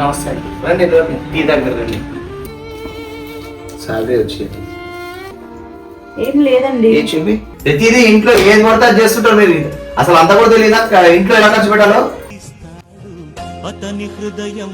నమస్తే రండి రండి. టీ దగ్గర రండి. సాలరీ వచ్చింది. ఏం లేదండి. ఏ చూపి ప్రతిదీ ఇంట్లో ఏది పడితే చేస్తుంటారు మీరు. అసలు అంత కూడా తెలియదా? ఇంట్లో ఎలా ఖర్చు పెట్టాలో? అతని హృదయం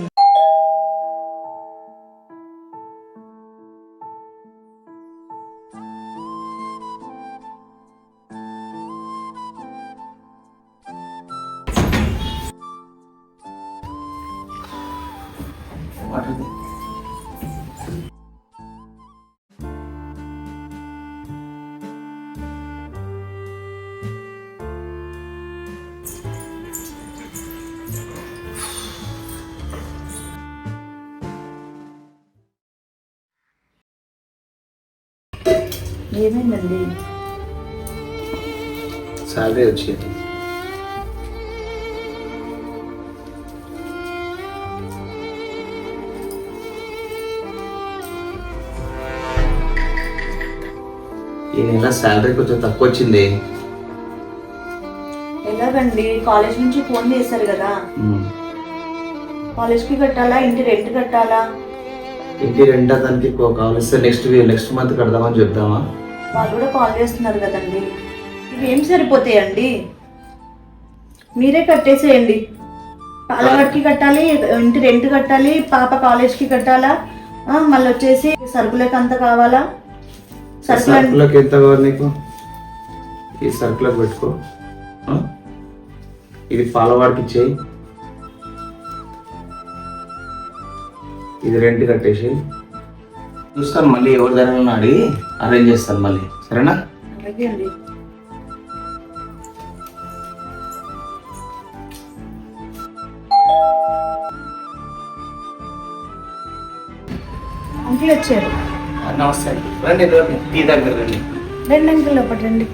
ఏమైందండి సాలరీ వచ్చింది ఈ నెల శాలరీ కొంచెం తక్కువ వచ్చింది ఎలాగండి? కాలేజ్ నుంచి ఫోన్ చేశారు కదా. కాలేజ్కి కట్టాలా? ఇంటి రెంట్ కట్టాలా? ఇంటి రెండో దానికి కావాలిస్తే నెక్స్ట్ నెక్స్ట్ మంత్ కడదామని చెప్దామా? వాళ్ళు కూడా కాల్ చేస్తున్నారు కదండి. ఇవి ఏం సరిపోతాయండి? మీరే కట్టేసేయండి. పాలవాడికి కట్టాలి ఇంటి రెంట్ కట్టాలి పాప కాలేజ్కి కట్టాలా? మళ్ళీ వచ్చేసి సరుకులకు అంత కావాలా? సరుకులకు ఎంత కావాలి నీకు? ఈ సరుకులకు పెట్టుకో? ఇది పాలవాడికి ఇచ్చేయి. ఇది రెంట్ కట్టేసి చూస్తాను మళ్ళీ ఎవరి దగ్గర అడిగి అరేంజ్ చేస్తాను మళ్ళీ. సరేనా? అంకుల్ వచ్చారు. నమస్తే. రండి రండి టీ దగ్గర రండి. రెండు అంకుల్ ఒకటి రండి.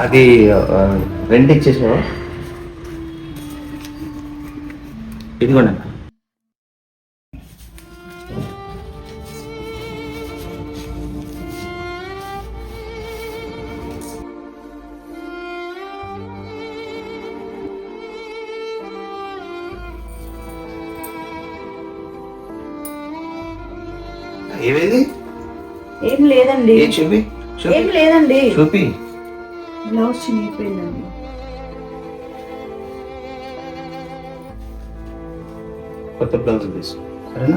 అది రెంట్ ఇచ్చేసావా ఇదిగోండి. ఏవేది ఏం లేదండి. ఏ చూపి? ఏం లేదండి. చూపి. బ్లౌజ్ చినిగిపోయిందండి. కొత్త బ్లౌజ్ తీసుకో. సరేనా?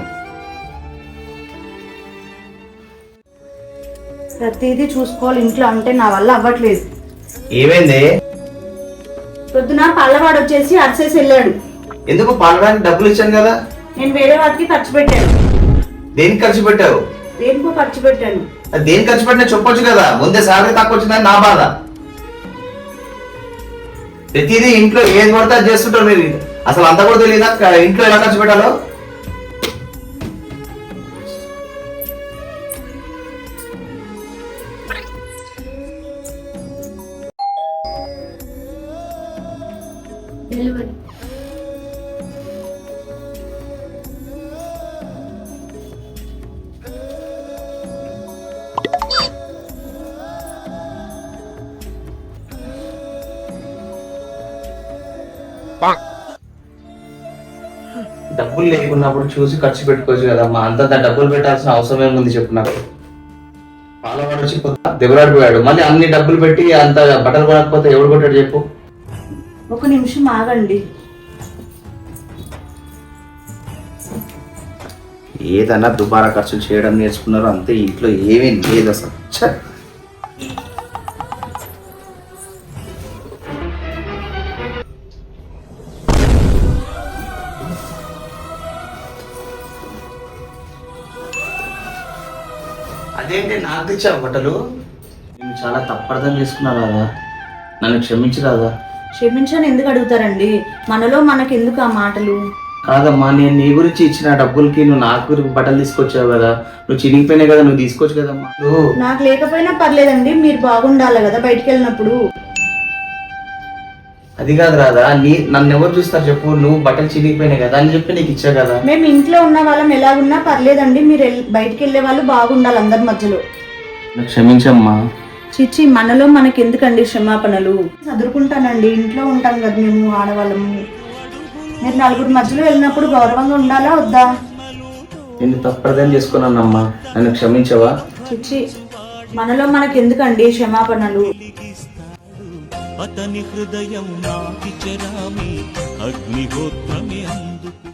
ప్రతిదీ చూసుకోవాలి. ఇంట్లో అంటే నా వల్ల అవ్వట్లేదు. ఏమైంది? పొద్దున పల్లవాడు వచ్చేసి అరిసేసి వెళ్ళాడు. ఎందుకు పాలడానికి డబ్బులు ఇచ్చాను కదా? నేను వేరే వాటికి ఖర్చు పెట్టాను. దేనికి ఖర్చు పెట్టావు? దేనికో ఖర్చు పెట్టాను. అది దేనికి ఖర్చు పెట్టినా చెప్పొచ్చు కదా. ముందే సాలరీ తక్కువ వచ్చిందని నా బాధ. ప్రతిదీ ఇంట్లో ఏది పడితే అది చేస్తుంటారు మీరు. అసలు అంత కూడా తెలియదా? ఇంట్లో ఎలా ఖర్చు పెట్టాలో? డబ్బులు లేకున్నప్పుడు చూసి ఖర్చు పెట్టుకోవచ్చు కదమ్మా. అంతంత డబ్బులు పెట్టాల్సిన అవసరం ఏముంది చెప్పు నాకు. పాలవాడు వచ్చి దెబ్బలాడిపోయాడు మళ్ళీ అన్ని డబ్బులు పెట్టి అంత బట్టలు కొనకపోతే ఎవడు కొట్టాడు చెప్పు. ఒక నిమిషం ఆగండి. ఏదన్నా దుబారా ఖర్చులు చేయడం నేర్చుకున్నారో అంతే ఇంట్లో ఏమీ లేదు అసలు. అదేంటి నాకు తెచ్చావు బట్టలు నేను చాలా తప్పర్థం చేసుకున్నా రాదా నన్ను క్షమించి రాదా క్షమించని ఎందుకు అడుగుతారండి? మనలో మనకి ఎందుకు ఆ మాటలు? కాదమ్మా నేను నీ గురించి ఇచ్చిన డబ్బులకి నువ్వు నాకు బట్టలు తీసుకొచ్చావు కదా. నువ్వు చినిగిపోయినాయి కదా నువ్వు తీసుకోవచ్చు కదమ్మా. నాకు లేకపోయినా పర్లేదండి మీరు బాగుండాలి కదా బయటికి వెళ్ళినప్పుడు. అది కాదు రాదా నీ నన్ను ఎవరు చూస్తారు చెప్పు నువ్వు బట్టలు చినిగిపోయినాయి కదా అని చెప్పి నీకు ఇచ్చా కదా. మేము ఇంట్లో ఉన్న వాళ్ళం ఎలాగున్నా పర్లేదండి మీరు ఎల్- బయటికి వెళ్ళే వాళ్ళు బాగుండాలి అందరి మధ్యలో. క్షమించమ్మా. చిచ్చి మనలో మనకి ఎందుకండి క్షమాపణలు? చదువుకుంటానండి ఇంట్లో ఉంటాం కదా మేము ఆడవాళ్ళము. మీరు నలుగురు మధ్యలో వెళ్ళినప్పుడు గౌరవంగా ఉండాలా వద్దా? నేను తప్పర్థం చేసుకున్నానమ్మా. నన్ను క్షమించవా? చిచ్చి మనలో మనకి ఎందుకండి క్షమాపణలు? అతని హృదయం నాకి చెరామి అగ్నిహోత్రమే అందుకు